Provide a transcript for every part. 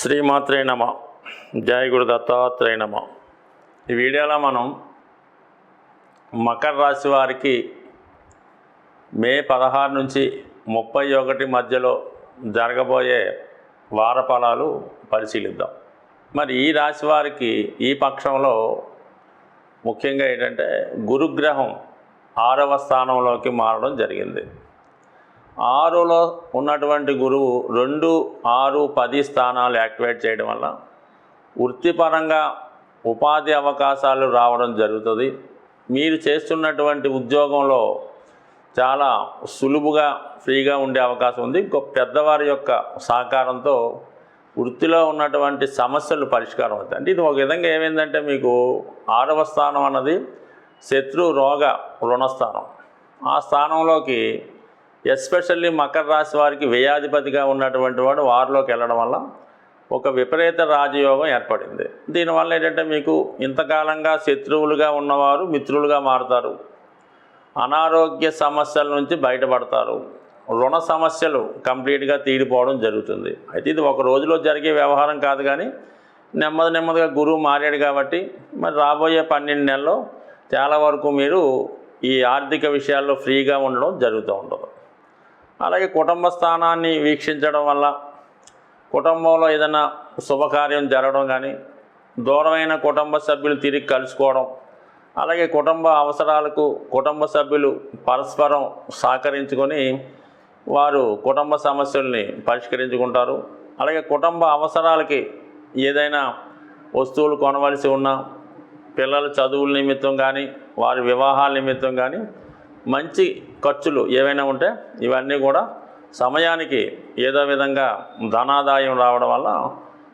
శ్రీమాత్రే నమ. జయ గురు దత్తాత్రేయ నమ. ఈ వీడియోలో మనం మకర రాశి వారికి మే పదహారు నుంచి ముప్పై ఒకటి మధ్యలో జరగబోయే వారఫలాలు పరిశీలిద్దాం. మరి ఈ రాశి వారికి ఈ పక్షంలో ముఖ్యంగా ఏంటంటే గురుగ్రహం ఆరవ స్థానంలోకి మారడం జరిగింది. ఆరులో ఉన్నటువంటి గురువు రెండు ఆరు పది స్థానాలు యాక్టివేట్ చేయడం వల్ల వృత్తిపరంగా ఉపాధి అవకాశాలు రావడం జరుగుతుంది. మీరు చేస్తున్నటువంటి ఉద్యోగంలో చాలా సులువుగా ఫ్రీగా ఉండే అవకాశం ఉంది. ఇంకో పెద్దవారి యొక్క సహకారంతో వృత్తిలో ఉన్నటువంటి సమస్యలు పరిష్కారం అవుతాయి. అంటే ఇది ఒక విధంగా ఏమైందంటే మీకు ఆరవ స్థానం అన్నది శత్రు రోగ రుణస్థానం. ఆ స్థానంలోకి ఎస్పెషల్లీ మకర రాశి వారికి వ్యయాధిపతిగా ఉన్నటువంటి వాడు వారిలోకి వెళ్ళడం వల్ల ఒక విపరీత రాజయోగం ఏర్పడింది. దీనివల్ల ఏంటంటే మీకు ఇంతకాలంగా శత్రువులుగా ఉన్నవారు మిత్రులుగా మారుతారు. అనారోగ్య సమస్యల నుంచి బయటపడతారు. రుణ సమస్యలు కంప్లీట్గా తీడిపోవడం జరుగుతుంది. అయితే ఇది ఒక రోజులో జరిగే వ్యవహారం కాదు కానీ నెమ్మది నెమ్మదిగా గురువు మారాడు కాబట్టి మరి రాబోయే పన్నెండు నెలల్లో చాలా వరకు మీరు ఈ ఆర్థిక విషయాల్లో ఫ్రీగా ఉండడం జరుగుతూ ఉంటుంది. అలాగే కుటుంబ స్థానాన్ని వీక్షించడం వల్ల కుటుంబంలో ఏదైనా శుభకార్యం జరగడం కానీ దూరమైన కుటుంబ సభ్యులు తిరిగి కలుసుకోవడం అలాగే కుటుంబ అవసరాలకు కుటుంబ సభ్యులు పరస్పరం సహకరించుకొని వారు కుటుంబ సమస్యల్ని పరిష్కరించుకుంటారు. అలాగే కుటుంబ అవసరాలకి ఏదైనా వస్తువులు కొనవలసి ఉన్నా పిల్లల చదువుల నిమిత్తం కానీ వారి వివాహాల నిమిత్తం కానీ మంచి ఖర్చులు ఏవైనా ఉంటే ఇవన్నీ కూడా సమయానికి ఏదో విధంగా ధనాదాయం రావడం వల్ల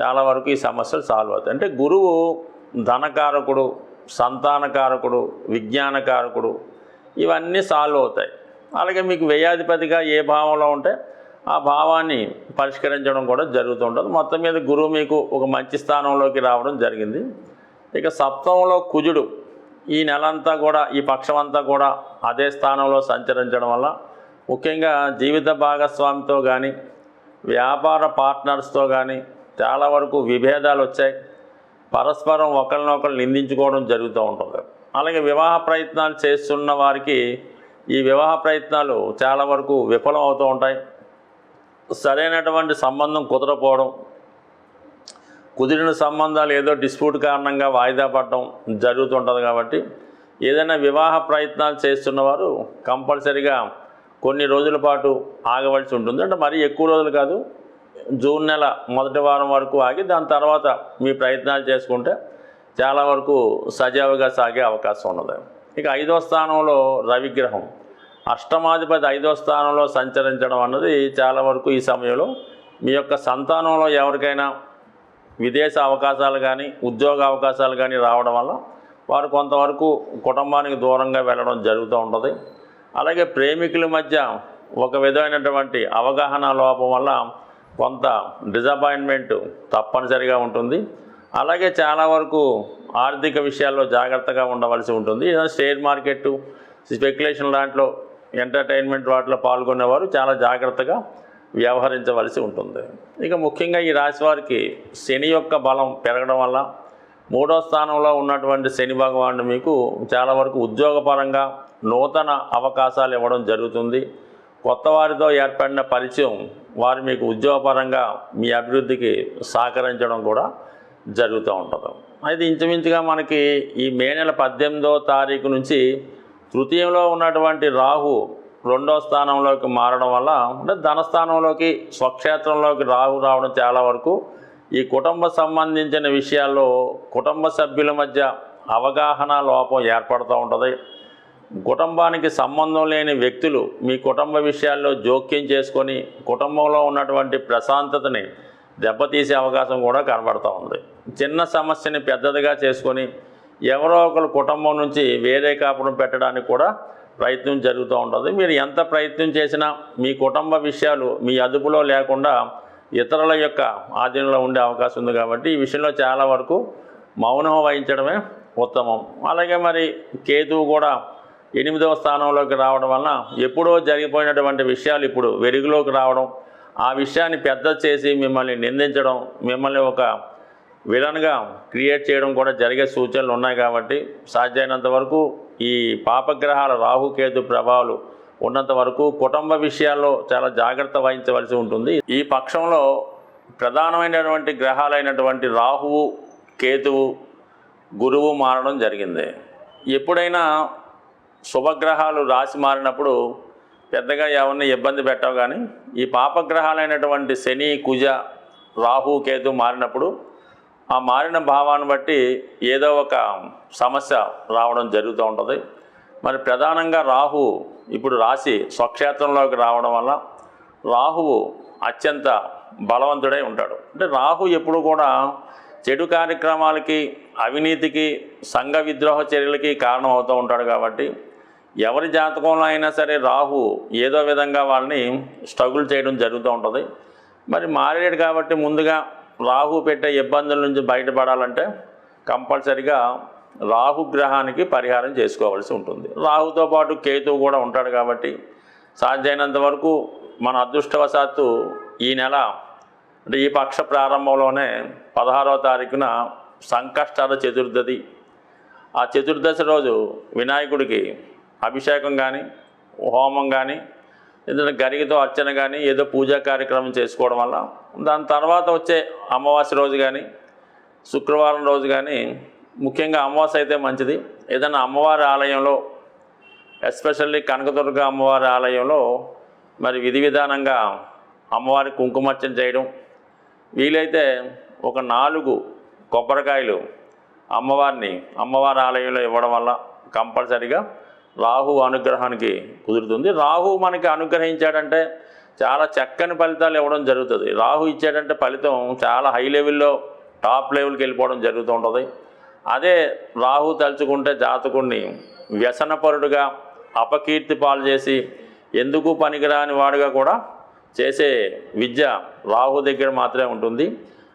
చాలా వరకు ఈ సమస్యలు సాల్వ్ అవుతాయి. అంటే గురువు ధనకారకుడు సంతానకారకుడు విజ్ఞానకారకుడు ఇవన్నీ సాల్వ్ అవుతాయి. అలాగే మీకు వ్యయాధిపతిగా ఏ భావంలో ఉంటే ఆ భావాన్ని పరిష్కరించడం కూడా జరుగుతుంటుంది మొత్తం మీద గురువు మీకు ఒక మంచి స్థానంలోకి రావడం జరిగింది. ఇక సప్తంలో కుజుడు. ఈ నెలంతా కూడా ఈ పక్షం అంతా కూడా అదే స్థానంలో సంచరించడం వల్ల ముఖ్యంగా జీవిత భాగస్వామితో కానీ వ్యాపార పార్ట్నర్స్తో కానీ చాలా వరకు విభేదాలు వచ్చాయి. పరస్పరం ఒకరినొకరు నిందించుకోవడం జరుగుతూ ఉంటుంది. అలాగే వివాహ ప్రయత్నాలు చేస్తున్న వారికి ఈ వివాహ ప్రయత్నాలు చాలా వరకు విఫలం అవుతూ ఉంటాయి. సరైనటువంటి సంబంధం కుదరపోవడం కుదిరిన సంబంధాలు ఏదో డిస్ప్యూట్ కారణంగా వాయిదా పడడం జరుగుతుంటుంది కాబట్టి ఏదైనా వివాహ ప్రయత్నాలు చేస్తున్నవారు కంపల్సరిగా కొన్ని రోజుల పాటు ఆగవలసి ఉంటుంది. అంటే మరీ ఎక్కువ రోజులు కాదు జూన్ నెల మొదటి వారం వరకు ఆగి దాని తర్వాత మీ ప్రయత్నాలు చేసుకుంటే చాలా వరకు సజావుగా సాగే అవకాశం ఉన్నది. ఇక ఐదో స్థానంలో రవిగ్రహం. అష్టమాధిపతి ఐదో స్థానంలో సంచరించడం అన్నది చాలా వరకు ఈ సమయంలో మీ యొక్క సంతానంలో ఎవరికైనా విదేశ అవకాశాలు కానీ ఉద్యోగ అవకాశాలు కానీ రావడం వల్ల వారు కొంతవరకు కుటుంబానికి దూరంగా వెళ్ళడం జరుగుతూ ఉంటుంది. అలాగే ప్రేమికుల మధ్య ఒక విధమైనటువంటి అవగాహన లోపం వల్ల కొంత డిజపాయింట్మెంట్ తప్పనిసరిగా ఉంటుంది. అలాగే చాలా వరకు ఆర్థిక విషయాల్లో జాగ్రత్తగా ఉండవలసి ఉంటుంది. షేర్ మార్కెట్ స్పెక్యులేషన్ దాంట్లో ఎంటర్టైన్మెంట్ వాటిలో పాల్గొనేవారు చాలా జాగ్రత్తగా వ్యవహరించవలసి ఉంటుంది. ఇక ముఖ్యంగా ఈ రాశి వారికి శని యొక్క బలం పెరగడం వల్ల మూడో స్థానంలో ఉన్నటువంటి శని భగవానుడు మీకు చాలా వరకు ఉద్యోగపరంగా నూతన అవకాశాలు ఇవ్వడం జరుగుతుంది. కొత్త వారితో ఏర్పడిన పరిచయం వారు మీకు ఉద్యోగపరంగా మీ అభివృద్ధికి సహకరించడం కూడా జరుగుతూ ఉంటుంది. అయితే ఇంచుమించుగా మనకి ఈ మే నెల పద్దెనిమిదో తారీఖు నుంచి తృతీయంలో ఉన్నటువంటి రాహు రెండో స్థానంలోకి మారడం వల్ల అంటే ధనస్థానంలోకి స్వక్షేత్రంలోకి రావు రావడం చాలా వరకు ఈ కుటుంబ సంబంధించిన విషయాల్లో కుటుంబ సభ్యుల మధ్య అవగాహన లోపం ఏర్పడుతూ ఉంటుంది. కుటుంబానికి సంబంధం లేని వ్యక్తులు మీ కుటుంబ విషయాల్లో జోక్యం చేసుకొని కుటుంబంలో ఉన్నటువంటి ప్రశాంతతని దెబ్బతీసే అవకాశం కూడా కనబడుతూ ఉంది. చిన్న సమస్యని పెద్దదిగా చేసుకొని ఎవరో ఒకరు కుటుంబం నుంచి వేరే కాపురం పెట్టడానికి కూడా ప్రయత్నం జరుగుతూ ఉంటుంది. మీరు ఎంత ప్రయత్నం చేసినా మీ కుటుంబ విషయాలు మీ అదుపులో లేకుండా ఇతరుల యొక్క ఆధీనంలో ఉండే అవకాశం ఉంది కాబట్టి ఈ విషయంలో చాలా వరకు మౌనం వహించడమే ఉత్తమం. అలాగే మరి కేతువు కూడా ఎనిమిదవ స్థానంలోకి రావడం వలన ఎప్పుడో జరిగిపోయినటువంటి విషయాలు ఇప్పుడు వెలుగులోకి రావడం ఆ విషయాన్ని పెద్ద చేసి మిమ్మల్ని నిందించడం మిమ్మల్ని ఒక విలన్గా క్రియేట్ చేయడం కూడా జరిగే సూచనలు ఉన్నాయి కాబట్టి సాధ్యమైనంత వరకు ఈ పాపగ్రహాల రాహుకేతు ప్రభావాలు ఉన్నంత వరకు కుటుంబ విషయాల్లో చాలా జాగ్రత్త వహించవలసి ఉంటుంది. ఈ పక్షంలో ప్రధానమైనటువంటి గ్రహాలైనటువంటి రాహువు కేతువు గురువు మారడం జరిగింది. ఎప్పుడైనా శుభగ్రహాలు రాసి మారినప్పుడు పెద్దగా ఎవరిని ఇబ్బంది పెట్టవు కానీ ఈ పాపగ్రహాలైనటువంటి శని కుజ రాహు కేతు మారినప్పుడు ఆ మారిన భావాన్ని బట్టి ఏదో ఒక సమస్య రావడం జరుగుతూ ఉంటుంది. మరి ప్రధానంగా రాహు ఇప్పుడు రాశి స్వక్షేత్రంలోకి రావడం వల్ల రాహువు అత్యంత బలవంతుడై ఉంటాడు. అంటే రాహు ఎప్పుడు కూడా చెడు కార్యక్రమాలకి అవినీతికి సంఘ విద్రోహ చర్యలకి కారణం అవుతూ ఉంటాడు కాబట్టి ఎవరి జాతకంలో అయినా సరే రాహు ఏదో విధంగా వాళ్ళని స్ట్రగుల్ చేయడం జరుగుతూ ఉంటుంది. మరి మారేడు కాబట్టి ముందుగా రాహు పెట్టే ఇబ్బందుల నుంచి బయటపడాలంటే కంపల్సరిగా రాహు గ్రహానికి పరిహారం చేసుకోవాల్సి ఉంటుంది. రాహుతో పాటు కేతువు కూడా ఉంటాడు కాబట్టి సాధ్యమైనంత వరకు మన అదృష్టవశాత్తు ఈ నెల అంటే ఈ పక్ష ప్రారంభంలోనే పదహారవ తారీఖున సంకష్టాల చతుర్దశి ఆ చతుర్దశి రోజు వినాయకుడికి అభిషేకం కానీ హోమం కానీ ఏదైనా గరిగితో అర్చన కానీ ఏదో పూజా కార్యక్రమం చేసుకోవడం వల్ల. దాని తర్వాత వచ్చే అమావాస్య రోజు కానీ శుక్రవారం రోజు కానీ ముఖ్యంగా అమావాస్య అయితే మంచిది. ఏదైనా అమ్మవారి ఆలయంలో ఎస్పెషల్లీ కనకదుర్గ అమ్మవారి ఆలయంలో మరి విధి విధానంగా అమ్మవారి కుంకుమర్చన చేయడం. వీలైతే ఒక నాలుగు కొబ్బరికాయలు అమ్మవారిని అమ్మవారి ఆలయంలో ఇవ్వడం వల్ల కంపల్సరిగా రాహు అనుగ్రహానికి కుదురుతుంది. రాహు మనకి అనుగ్రహించాడంటే చాలా చక్కని ఫలితాలు ఇవ్వడం జరుగుతుంది. రాహు ఇచ్చాడంటే ఫలితం చాలా హై లెవెల్లో టాప్ లెవెల్కి వెళ్ళిపోవడం జరుగుతూ ఉంటుంది. అదే రాహు తలుచుకుంటే జాతకుడిని వ్యసనపరుడుగా అపకీర్తి పాలు చేసి ఎందుకు పనికిరాని వాడుగా కూడా చేసే విద్య రాహు దగ్గర మాత్రమే ఉంటుంది.